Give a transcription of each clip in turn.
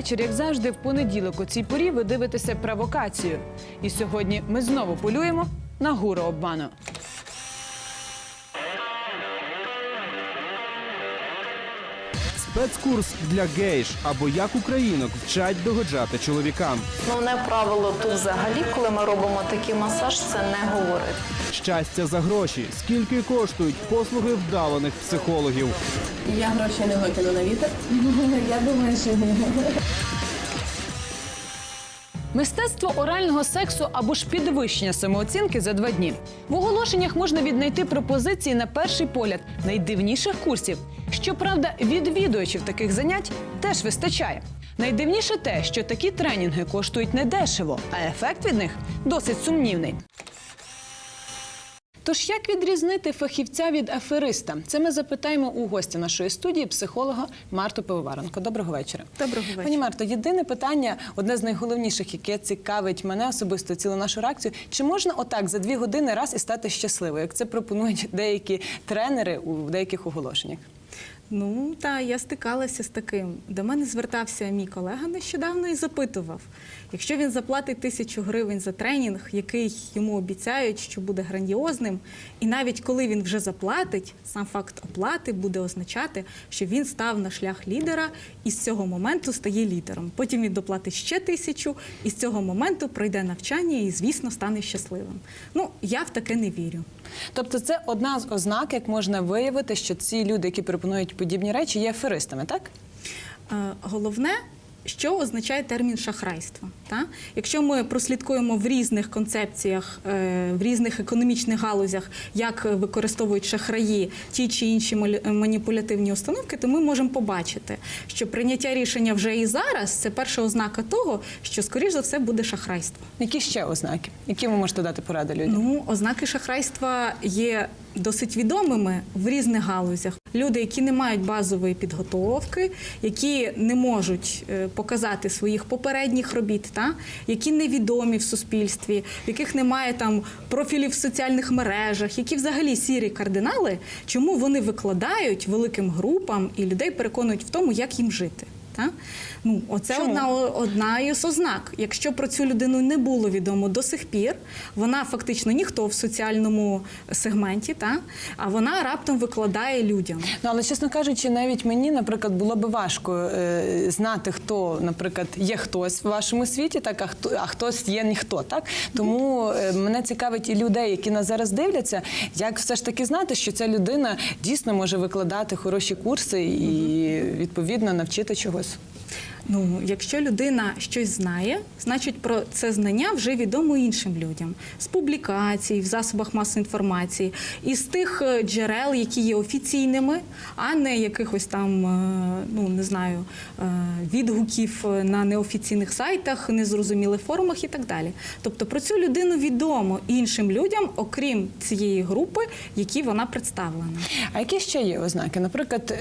Вечір. Як завжди, в понеділок у цій порі ви дивитеся провокацію. І сьогодні ми знову полюємо на гуру обману. Спецкурс для гейш або як українок вчать догоджати чоловікам. Основне правило тут взагалі, коли ми робимо такий масаж, це не говорити. Щастя за гроші. Скільки коштують послуги вдаваних психологів? Я гроші не викину на вітер. Я думаю, що ні. Мистецтво орального сексу або ж підвищення самооцінки за два дні. В оголошеннях можна віднайти пропозиції на перший погляд найдивніших курсів. Щоправда, відвідувачів таких занять теж вистачає. Найдивніше те, що такі тренінги коштують недешево, а ефект від них досить сумнівний. Тож як відрізнити фахівця від афериста? Це ми запитаємо у гостя нашої студії, психолога Марту Пивоваренко. Доброго вечора. Доброго вечора. Пані Марто, єдине питання, одне з найголовніших, яке цікавить мене особисто цілу нашу реакцію. Чи можна отак за дві години раз і стати щасливою, як це пропонують деякі тренери у деяких оголошеннях? Ну та я стикалася з таким. До мене звертався мій колега нещодавно і запитував, якщо він заплатить тисячу гривень за тренінг, який йому обіцяють, що буде грандіозним, і навіть коли він вже заплатить, сам факт оплати буде означати, що він став на шлях лідера і з цього моменту стає лідером. Потім він доплатить ще тисячу, і з цього моменту пройде навчання і, звісно, стане щасливим. Ну я в таке не вірю. Тобто, це одна з ознак, як можна виявити, що ці люди, які пропонують подібні речі, є аферистами, так? Е, Головне, що означає термін шахрайство. Та? Якщо ми прослідкуємо в різних концепціях, е, в різних економічних галузях, як використовують шахраї ті чи інші маніпулятивні установки, то ми можемо побачити, що прийняття рішення вже і зараз це перша ознака того, що скоріш за все буде шахрайство. Які ще ознаки? Які ви можете дати поради людям? Ну, ознаки шахрайства є досить відомими в різних галузях. Люди, які не мають базової підготовки, які не можуть е, показати своїх попередніх робіт, та які невідомі в суспільстві, в яких немає там профілів в соціальних мережах, які взагалі сірі кардинали, чому вони викладають великим групам і людей переконують в тому, як їм жити. Та? Ну, оце Чому? одна одна із ознак. Якщо про цю людину не було відомо до сих пір, вона фактично ніхто в соціальному сегменті, та? а вона раптом викладає людям. Ну, але чесно кажучи, навіть мені, наприклад, було би важко е, знати, хто, наприклад, є хтось в вашому світі, так а хто а хтось є ніхто. Так тому е, мене цікавить і людей, які нас зараз дивляться, як все ж таки знати, що ця людина дійсно може викладати хороші курси і відповідно навчити чогось. Ну, якщо людина щось знає, значить про це знання вже відомо іншим людям з публікацій, в засобах масової інформації, із тих е, джерел, які є офіційними, а не якихось там, е, ну не знаю, е, відгуків на неофіційних сайтах, незрозумілих форумах і так далі. Тобто про цю людину відомо іншим людям, окрім цієї групи, які вона представлена. А які ще є ознаки? Наприклад,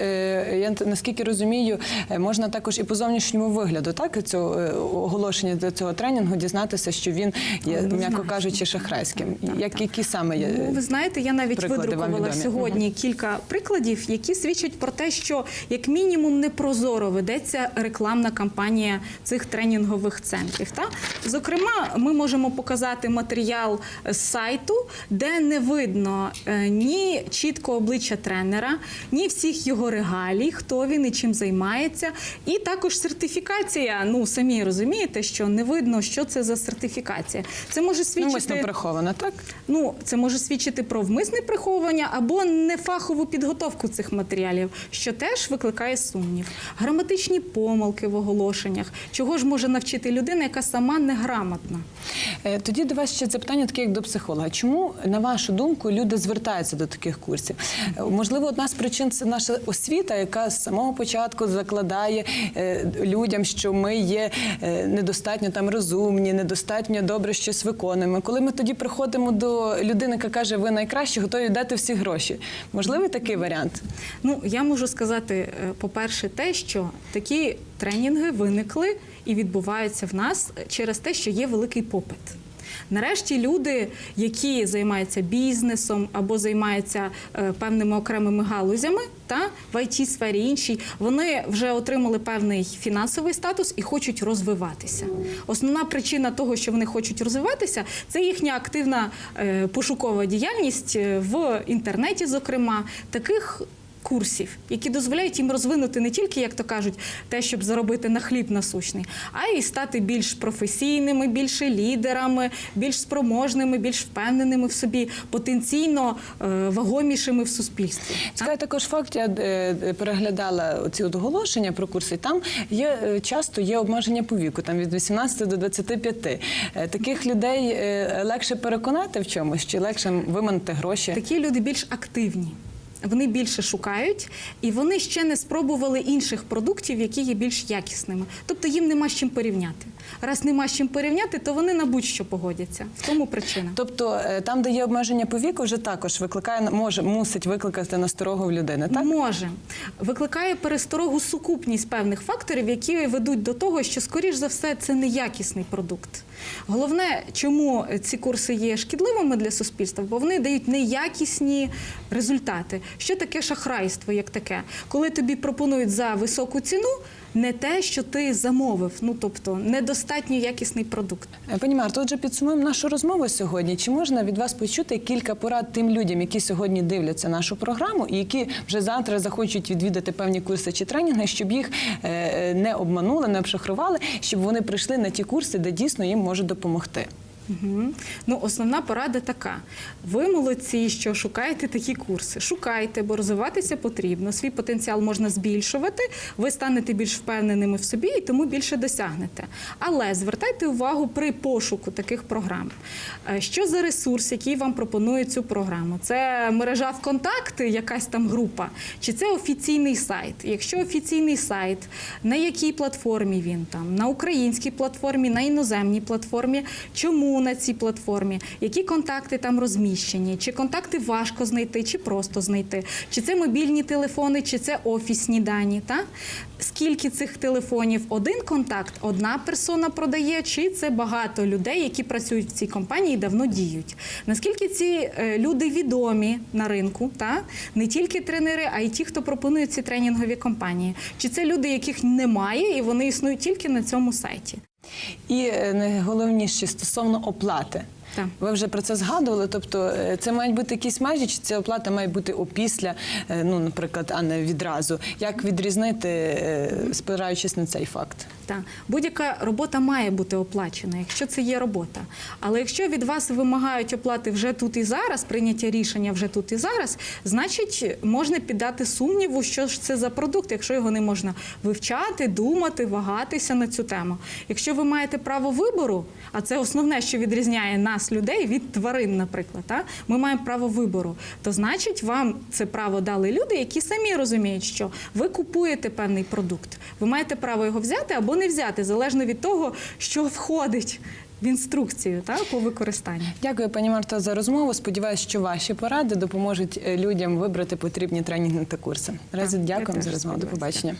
я наскільки розумію, можна також і по зовнішньому вигляду, так цього е, оголошення до цього тренінгу дізнатися, що він є, Однозначно. м'яко кажучи, шахрайським. Так, Як так. які саме є? Ну, ви знаєте, я навіть видрукувала сьогодні кілька прикладів, які свідчать про те, що як мінімум непрозоро ведеться рекламна кампанія цих тренінгових центрів. Та? Зокрема, ми можемо показати матеріал з сайту, де не видно е, ні чітко обличчя тренера, ні всіх його регалій, хто він і чим займається. І також сертифікація. Ну самі розумієте, що не видно, що це за сертифікація. Це може свідчити Навмисно приховано, так? Ну, це може свідчити про вмисне приховування або нефахову підготовку цих матеріалів, що теж викликає сумнів. Граматичні помилки в оголошеннях. Чого ж може навчити людина, яка сама неграмотна? Е, Тоді до вас ще запитання, таке як до психолога. Чому, на вашу думку, люди звертаються до таких курсів? Е, Можливо, одна з причин це наша освіта, яка з самого початку закладає е, людям, що ми є е, недостатньо там розумні, недостатньо добре щось виконуємо. Коли ми тоді приходимо до людини, яка каже, ви найкраще, готові дати всі гроші. Можливий такий варіант? Ну, я можу сказати, е, по-перше, те, що такі тренінги виникли і відбуваються в нас через те, що є великий попит. Нарешті люди, які займаються бізнесом або займаються е, певними окремими галузями, та в it сфері іншій, вони вже отримали певний фінансовий статус і хочуть розвиватися. Основна причина того, що вони хочуть розвиватися, це їхня активна е, пошукова діяльність е, в інтернеті, зокрема, таких. Курсів, які дозволяють їм розвинути не тільки, як то кажуть, те, щоб заробити на хліб насущний, а й стати більш професійними, більше лідерами, більш спроможними, більш впевненими в собі, потенційно е, вагомішими в суспільстві. Цікавий також факт, я е, переглядала ці оголошення про курси. Там є е, часто є обмеження по віку, там від 18 до 25. Е, Таких людей легше переконати в чомусь, чи легше виманити гроші. Такі люди більш активні. Вони більше шукають, і вони ще не спробували інших продуктів, які є більш якісними. Тобто їм нема з чим порівняти. Раз нема з чим порівняти, то вони на будь-що погодяться. В тому причина. Тобто е, там, де є обмеження по віку, вже також викликає може мусить викликати насторогу в людини. Так Може. Викликає пересторогу сукупність певних факторів, які ведуть до того, що, скоріш за все, це неякісний продукт. Головне, чому ці курси є шкідливими для суспільства, бо вони дають неякісні результати. Що таке шахрайство, як таке? Коли тобі пропонують за високу ціну не те, що ти замовив, ну тобто недостатньо якісний продукт. Е, Пані Марто, отже, підсумуємо нашу розмову сьогодні. Чи можна від вас почути кілька порад тим людям, які сьогодні дивляться нашу програму і які вже завтра захочуть відвідати певні курси чи тренінги, щоб їх е, е, не обманули, не обшахрували, щоб вони прийшли на ті курси, де дійсно їм може допомогти? Угу. Ну, основна порада така: ви молодці, що шукаєте такі курси. Шукайте, бо розвиватися потрібно. Свій потенціал можна збільшувати. Ви станете більш впевненими в собі і тому більше досягнете. Але звертайте увагу при пошуку таких програм. Е, Що за ресурс, який вам пропонує цю програму? Це мережа ВКонтакти, якась там група, чи це офіційний сайт? Якщо офіційний сайт, на якій платформі він там? На українській платформі, на іноземній платформі. Чому на цій платформі? Які контакти там розміщені? Чи контакти важко знайти, чи просто знайти? Чи це мобільні телефони, чи це офісні дані? Та? Скільки цих телефонів один контакт, одна персона продає, чи це багато людей, які працюють в цій компанії і давно діють? Наскільки ці е, люди відомі на ринку? Та? Не тільки тренери, а й ті, хто пропонує ці тренінгові компанії? Чи це люди, яких немає, і вони існують тільки на цьому сайті? І е, найголовніше стосовно оплати. Так. Ви вже про це згадували. Тобто, е, це мають бути якісь межі, чи ця оплата має бути опісля, е, ну, наприклад, а не відразу. Як відрізнити, е, спираючись на цей факт? Так. Будь-яка робота має бути оплачена, якщо це є робота. Але якщо від вас вимагають оплати вже тут і зараз, прийняття рішення вже тут і зараз, значить можна піддати сумніву, що ж це за продукт, якщо його не можна вивчати, думати, вагатися на цю тему. Якщо ви маєте право вибору, а це основне, що відрізняє нас, людей, від тварин, наприклад, та? ми маємо право вибору, то значить вам це право дали люди, які самі розуміють, що ви купуєте певний продукт. Ви маєте право його взяти або не взяти, залежно від того, що входить в інструкцію та, по використанню. Дякую, пані Марто, за розмову. Сподіваюся, що ваші поради допоможуть е, людям вибрати потрібні тренінги та курси. Дякую теж за розмову. До побачення.